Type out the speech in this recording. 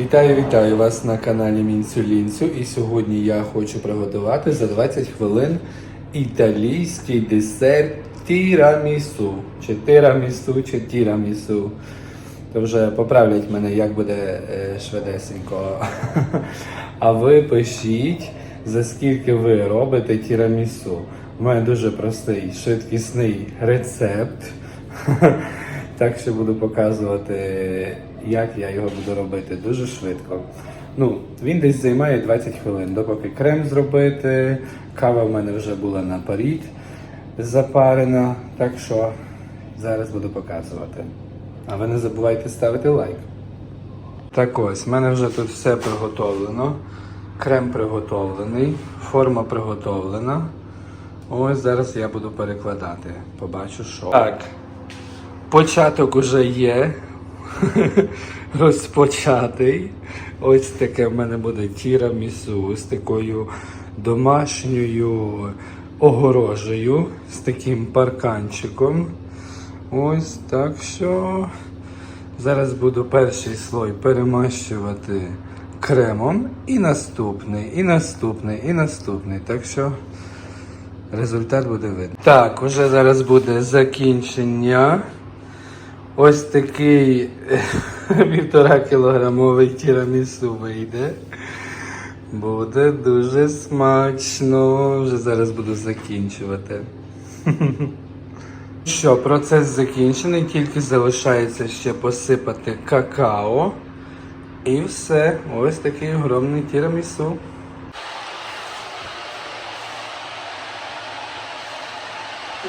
Вітаю, вітаю вас на каналі Мінсюлінцю. І сьогодні я хочу приготувати за 20 хвилин італійський десерт тірамісу. Чи тирамісу, чи тірамісу. То вже поправлять мене, як буде е, швидесенько. А ви пишіть, за скільки ви робите тірамісу. У мене дуже простий, швидкісний рецепт. Так що буду показувати, як я його буду робити дуже швидко. Ну, він десь займає 20 хвилин, допоки крем зробити. Кава в мене вже була на парід запарена. Так що зараз буду показувати. А ви не забувайте ставити лайк. Так ось, в мене вже тут все приготовлено. Крем приготовлений, форма приготовлена. Ось зараз я буду перекладати. Побачу, що. Так. Початок уже є. Розпочатий. Ось таке в мене буде тірамісу з такою домашньою огорожею, з таким парканчиком. Ось так що. Зараз буду перший слой перемащувати кремом. І наступний, і наступний, і наступний. Так що результат буде видно. Так, уже зараз буде закінчення. Ось такий е, півтора кілограмовий тірамісу вийде. Буде дуже смачно. Вже зараз буду закінчувати. Що, процес закінчений, тільки залишається ще посипати какао. І все. Ось такий огромний тірамісу. Ти